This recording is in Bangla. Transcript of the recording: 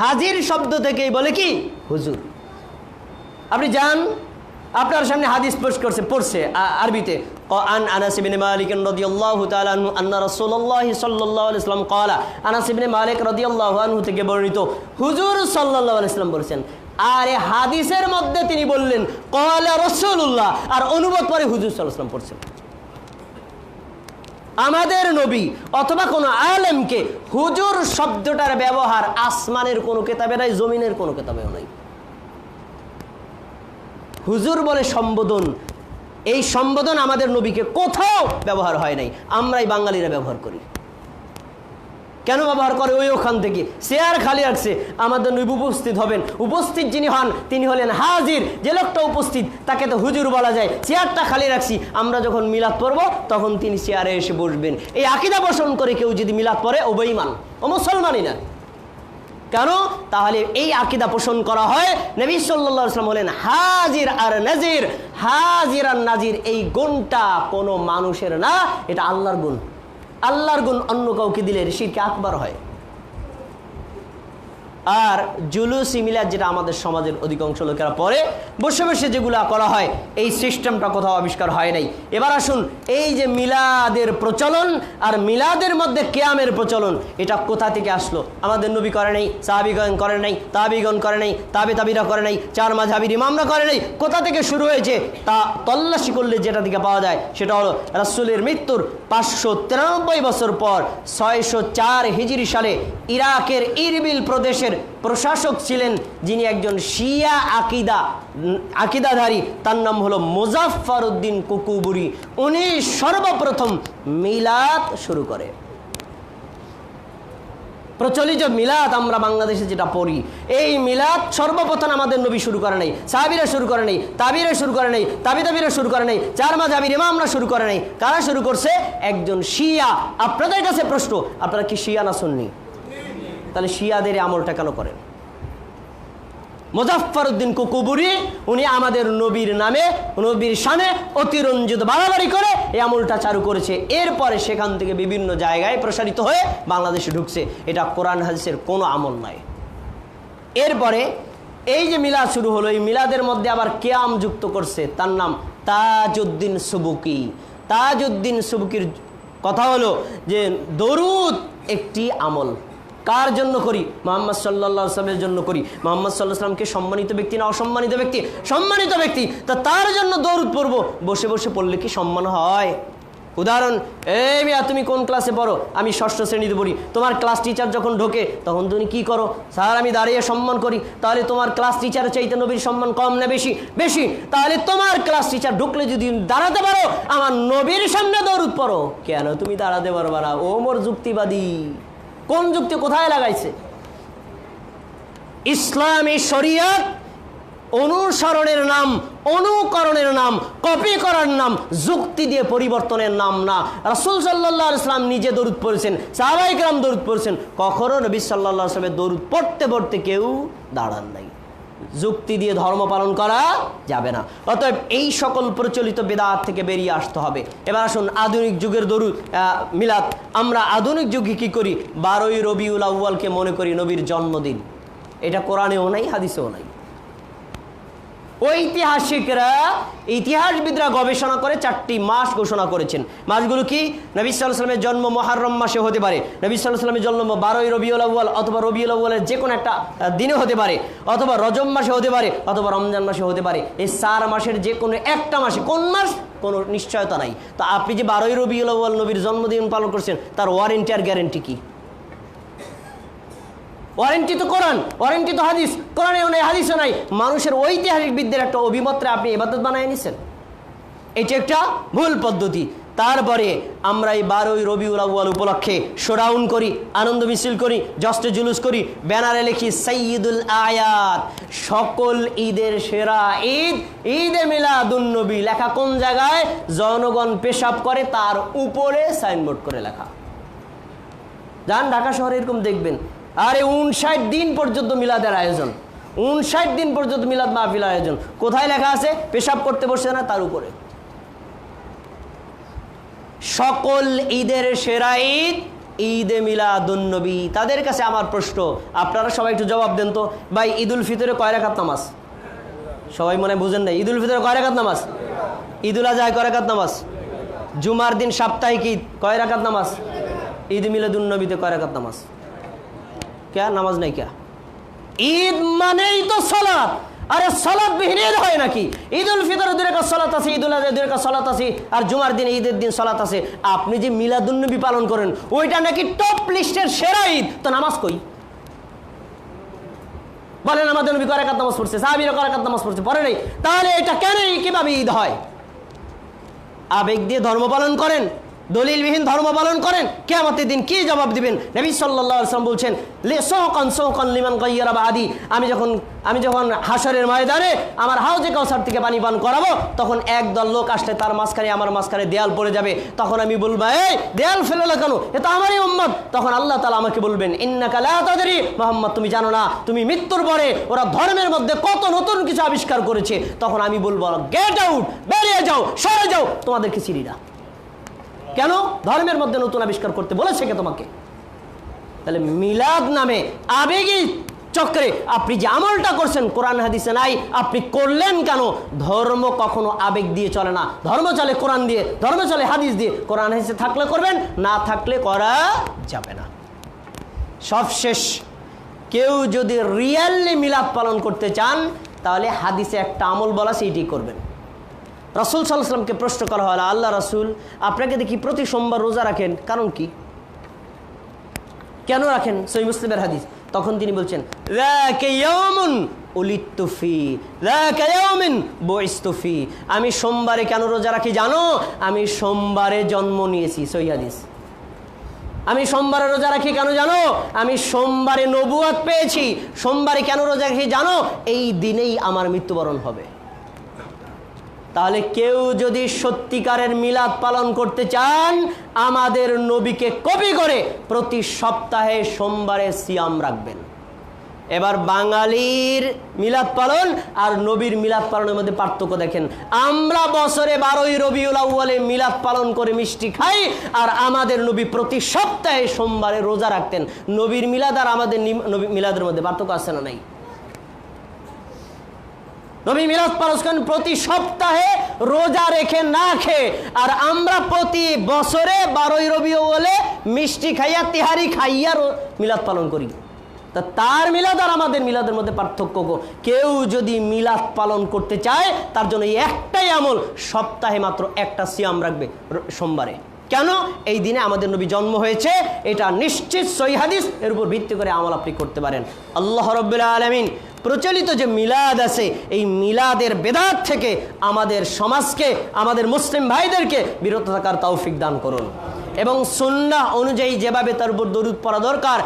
হাজির শব্দ থেকেই বলে কি? হুজুর। আপনি যান, আপনার সামনে হাদিস পেশ করছে, পড়ছে আরবিতে। আন মালিক আন্না থেকে বর্ণিত, হুজুর আর হাদিসের মধ্যে তিনি বললেন রাসূলুল্লাহ। আর অনুবাদ পরে হুজুর সাল্লাল্লাহু আলাইহি পড়ছেন। আমাদের নবী অথবা কোনো আলেমকে হুজুর শব্দটার ব্যবহার আসমানের কোনো কেতাবে নাই, জমিনের কোনো কেতাবেও নাই। হুজুর বলে সম্বোধন, এই সম্বোধন আমাদের নবীকে কোথাও ব্যবহার হয় নাই, আমরাই বাঙালিরা ব্যবহার করি। কেন ব্যবহার করে ওই ওখান থেকে? চেয়ার খালি আসছে আমাদের উপস্থিত হবেন। উপস্থিত যিনি হন, তিনি হলেন হাজির। যে লোকটা উপস্থিত, তাকে তো হুজুর বলা যায়। চেয়ারটা খালি রাখছি। আমরা যখন মিলাদ পড়ব, তখন তিনি চেয়ারে এসে বসবেন। এই আকিদা পোষণ করে কেউ যদি মিলাদ পড়ে, ও বেঈমান। ও মুসলমানই না। কেন? তাহলে এই আকিদা পোষণ করা হয়, নবী ওয়াসাল্লাম হলেন হাজির আর নাজির। হাজির আর নাজির এই গুণটা কোনো মানুষের না, এটা আল্লাহর গুণ। আল্লাহর গুণ অন্য কাউকে দিলে শিরকে আকবর হয়। আর জুলুস মিলাদ যেটা আমাদের সমাজের অধিকাংশ লোকেরা পরে বসে বসে যেগুলা করা হয়, এই সিস্টেমটা কোথাও আবিষ্কার হয় নাই। এবার আসুন, এই যে মিলাদের প্রচলন আর মিলাদের মধ্যে কেয়ামের প্রচলন, এটা কোথা থেকে আসলো? আমাদের নবী করে নাই, সাহাবিগণ করে নাই, তাবিগণ করে নাই তাবে তাবিরা করে নাই, চার মাঝাবির ইমামরা করে নাই। কোথা থেকে শুরু হয়েছে? তা তল্লাশি করলে যেটা থেকে পাওয়া যায়, সেটা হলো রাসূলের মৃত্যুর পাঁচশো তিরানব্বই বছর পর ছয়শো চার হিজরি সালে ইরাকের ইরবিল প্রদেশের প্রশাসক ছিলেন যিনি একজন শিয়া আকিদা, আকিদাধারী। তার নাম হলো মুজাফফর উদ্দিন কুকুবুরি। উনি সর্বপ্রথম মিলাদ শুরু করে। প্রচলিত মিলাদ আমরা বাংলাদেশে যেটা পড়ি, এই মিলাদ সর্বপ্রথম আমাদের নবী শুরু করে নাই, সাহাবিরা শুরু করে নাই, তাবিরা শুরু করে নাই তাবি তাবিরা শুরু করে নাই চার মাঝাবির ইমামরা শুরু করে নাই, কারা শুরু করছে? একজন শিয়া। আপনাদের কাছে প্রশ্ন, আপনারা কি শিয়া না শুননি তাহলে শিয়াদের আমলটা কেন করেন? মুজাফফর উদ্দিন কুকুবুরি, উনি আমাদের নবীর নামে, নবীর সামনে অতিরঞ্জিত বাড়াবাড়ি করে এই আমলটা চালু করেছে। এরপরে সেখান থেকে বিভিন্ন জায়গায় প্রসারিত হয়ে বাংলাদেশে ঢুকছে। এটা কোরআন হাদিসের কোনো আমল নয় এরপরে এই যে মিলাদ শুরু হলো, এই মিলাদের মধ্যে আবার কেয়াম যুক্ত করছে। তার নাম তাজউদ্দিন সুবুকি। তাজউদ্দিন সুবুকির কথা হলো যে দরুদ একটি আমল। কার জন্য করি? মোহাম্মদ সাল্লাহ আসলামের জন্য করি। মোহাম্মদ সাল্লাহ সাল্লামকে সম্মানিত ব্যক্তি না অসম্মানিত ব্যক্তি? সম্মানিত ব্যক্তি! তা তার জন্য দৌড় পড়ব। বসে বসে পড়লে কি সম্মান হয়? উদাহরণ, এই মিয়া, তুমি কোন ক্লাসে পড়ো? আমি ষষ্ঠ শ্রেণীতে পড়ি। তোমার ক্লাস টিচার যখন ঢোকে, তখন তুমি কি করো? স্যার, আমি দাঁড়িয়ে সম্মান করি। তাহলে তোমার ক্লাস টিচার চাইতে নবীর সম্মান কম না বেশি? বেশি। তাহলে তোমার ক্লাস টিচার ঢুকলে যদি দাঁড়াতে পারো, আমার নবীর সামনে দৌড় পড়ো। কেন তুমি দাঁড়াতে পারবা না? ও মোর যুক্তিবাদী। কোন যুক্তি কোথায় লাগাইছে? ইসলামী শরিয়ত অনুসরণের নাম, অনুকরণের নাম, কপি করার নাম, যুক্তি দিয়ে পরিবর্তনের নাম না। রাসুল সাল্লাহ ইসলাম নিজে দরুদ পড়েছেন সাহাবাইকরাম দরুদ পড়েছেন। কখনো নবী সাল্লাহ আসলামের দরুদ পড়তে পড়তে কেউ দাঁড়ান নাই। যুক্তি দিয়ে ধর্ম পালন করা যাবে না। অতএব এই সকল প্রচলিত বেদাত থেকে বেরিয়ে আসতে হবে। এবার আসুন আধুনিক যুগের দরু মিলাদ। আমরা আধুনিক যুগে কি করি? বারোই রবিউল আউ্বালকে মনে করি নবীর জন্মদিন। এটা কোরআনেও নাই, হাদিসেও নাই। ঐতিহাসিকরা, ইতিহাসবিদরা গবেষণা করে চারটি মাস ঘোষণা করেছেন। মাসগুলো কি? নবী সাল্লামের জন্ম মহারম মাসে হতে পারে, নবী সাল্লামের জন্ম বারোই রবিউল আউ্বাল অথবা রবিউল আউ্বালের যে কোনো একটা দিনে হতে পারে, অথবা রজম মাসে হতে পারে, অথবা রমজান মাসে হতে পারে। এই চার মাসের যে কোনো একটা মাসে, কোন মাস? কোনো নিশ্চয়তা নাই। তো আপনি যে বারোই রবিউল আউ্বাল নবীর জন্মদিন পালন করছেন, তার ওয়ারেন্টি আর গ্যারেন্টি কি? ওয়ারেন্টি তো কোরআন ওয়ারেন্টি তো হাদিস। কোরআনেও নাই হাদিসও নাই। মানুষের ঐতিহাসিক বিদ্যের একটা অভিমত্রে আপনি এবাদত বানায় নিছেন। এটি একটা ভুল পদ্ধতি। তারপরে আমরা এই বারোই রবিউল আউ্য়াল উপলক্ষে শোডাউন করি, আনন্দ মিছিল করি জস্টে জুলুস করি, ব্যানারে লিখি সৈয়দুল আয়াত। সকল ঈদের সেরা ঈদ, ঈদে মিলাদুন্নবী। লেখা কোন জায়গায়? জনগণ পেশাব করে, তার উপরে সাইনবোর্ড করে লেখা। যান, ঢাকা শহরে এরকম দেখবেন। আরে উনষাট দিন পর্যন্ত মিলাদের আয়োজন। উনষাট দিন পর্যন্ত মিলাদ মাহফিল আয়োজন। কোথায় লেখা আছে? পেশাব করতে বসে না, তার উপরে। সকল ঈদের সেরা ঈদ, ঈদে মিলাদুন্নবী তাদের কাছে আমার প্রশ্ন, আপনারা সবাই একটু জবাব দেন তো। ভাই, ঈদুল ফিতরে কয় রাকাত নামাজ? সবাই মনে বুঝেন না ঈদুল ফিতরে কয় রাকাত নামাজ? ঈদুল আজহায় কয় রাকাত নামাজ? জুমার দিন সাপ্তাহিক ঈদ কয় রাকাত নামাজ? ঈদ মিলাদুন্নবীতে কয় রাকাত নামাজ? কে নামাজ নাই কে ঈদ মানেই তো সলাৎ আরে সলাৎ বিহীন হয় নাকি ঈদ উল ফিতর দুই রেখা সলাৎ আছে ঈদ উল রেখা সলাৎ আছে আর জুমার দিন ঈদের দিন সলাৎ আছে আপনি যে মিলাদুন্নবী পালন করেন ওইটা নাকি টপ লিস্টের সেরা ঈদ তো নামাজ কই বলেন আমাদের নবী কয় রাকাত নামাজ পড়ছে সাহাবীরা কয় রাকাত নামাজ পড়ছে পরে নেই তাহলে এটা কেন কীভাবে ঈদ হয় আবেগ দিয়ে ধর্ম পালন করেন দলিলবিহীন ধর্ম পালন করেন, কেয়ামতের দিন কি জবাব দিবেন? নবী ওয়াসাল্লাম বলছেন, লে সৌকান সৌকান লিমান গায়্যারা বাদি। আমি যখন আমি যখন হাসরের ময়দানে আমার হাউজে কাউসার থেকে পানি পান করাবো, তখন একদল লোক আসলে তার মাঝখানে, আমার মাঝখানে দেয়াল পড়ে যাবে। তখন আমি বলব, এই দেয়াল ফেলে কেন? এ তো আমারই উম্মত। তখন আল্লাহ তালা আমাকে বলবেন, ইন্নাকা লা তাদরি। মোহাম্মদ, তুমি জানো না, তুমি মৃত্যুর পরে ওরা ধর্মের মধ্যে কত নতুন কিছু আবিষ্কার করেছে। তখন আমি বলব, গেট আউট, বেরিয়ে যাও, সরে যাও, তোমাদেরকে চিনি না। কেন? ধর্মের মধ্যে নতুন আবিষ্কার করতে বলেছে কে তোমাকে? তাহলে মিলাদ নামে আবেগী চক্রে আপনি যে আমলটা করছেন, কোরআন হাদিসে নাই, আপনি করলেন কেন? ধর্ম কখনো আবেগ দিয়ে চলে না। ধর্ম চলে কোরআন দিয়ে, ধর্ম চলে হাদিস দিয়ে। কোরআন হাদিসে থাকলে করবেন, না থাকলে করা যাবে না। সবশেষ, কেউ যদি রিয়েলি মিলাদ পালন করতে চান, তাহলে হাদিসে একটা আমল বলা সেইটি করবেন। রাসুল সাল্লাহামকে প্রশ্ন করা হয় আল্লাহ রাসুল আপনাকে দেখি প্রতি সোমবার রোজা রাখেন কারণ কি? কেন রাখেন? সই মুসলিমের হাদিস। তখন তিনি বলছেন "যাকা ইয়াউমুন উলিদতু ফি, যাকা ইয়াউমিন বুইসতু ফি। আমি সোমবারে কেন রোজা রাখি জানো? আমি সোমবারে জন্ম নিয়েছি সই হাদিস। আমি সোমবারে রোজা রাখি কেন জানো? আমি সোমবারে নবুয়াত পেয়েছি। সোমবারে কেন রোজা রাখি জানো? এই দিনেই আমার মৃত্যুবরণ হবে। তাহলে কেউ যদি সত্যিকারের মিলাদ পালন করতে চান, আমাদের নবীকে কপি করে প্রতি সপ্তাহে সোমবারে সিয়াম রাখবেন। এবার বাঙালির মিলাদ পালন আর নবীর মিলাদ পালনের মধ্যে পার্থক্য দেখেন। আমরা বছরে বারোই রবিউল আউ্বালে মিলাদ পালন করে মিষ্টি খাই আর আমাদের নবী প্রতি সপ্তাহে সোমবারে রোজা রাখতেন। নবীর মিলাদ আর আমাদের মিলাদের মধ্যে পার্থক্য আছে না নাই? নবী মিরাজ পারস করেন, প্রতি সপ্তাহে রোজা রেখে না খেয়ে। আর আমরা প্রতি বছরে বারোই রবি বলে মিষ্টি খাইয়া, তিহারি খাইয়া মিলাদ পালন করি। তা তার মিলাদ আর আমাদের মিলাদের মধ্যে পার্থক্য। কেউ যদি মিলাদ পালন করতে চায়, তার জন্য এই একটাই আমল, সপ্তাহে মাত্র একটা সিয়াম রাখবে সোমবারে। কেন? এই দিনে আমাদের নবী জন্ম হয়েছে, এটা নিশ্চিত সৈহাদিস এর উপর ভিত্তি করে আমল আপনি করতে পারেন। আল্লাহ রব্বুল্লা আলমিন প্রচলিত যে মিলাদ আছে, এই মিলাদের বেদাত থেকে আমাদের সমাজকে, আমাদের মুসলিম ভাইদেরকে বিরত থাকার তৌফিক দান করুন। এবং সুন্নাহ অনুযায়ী যেভাবে তার উপর দরুদ পড়া দরকার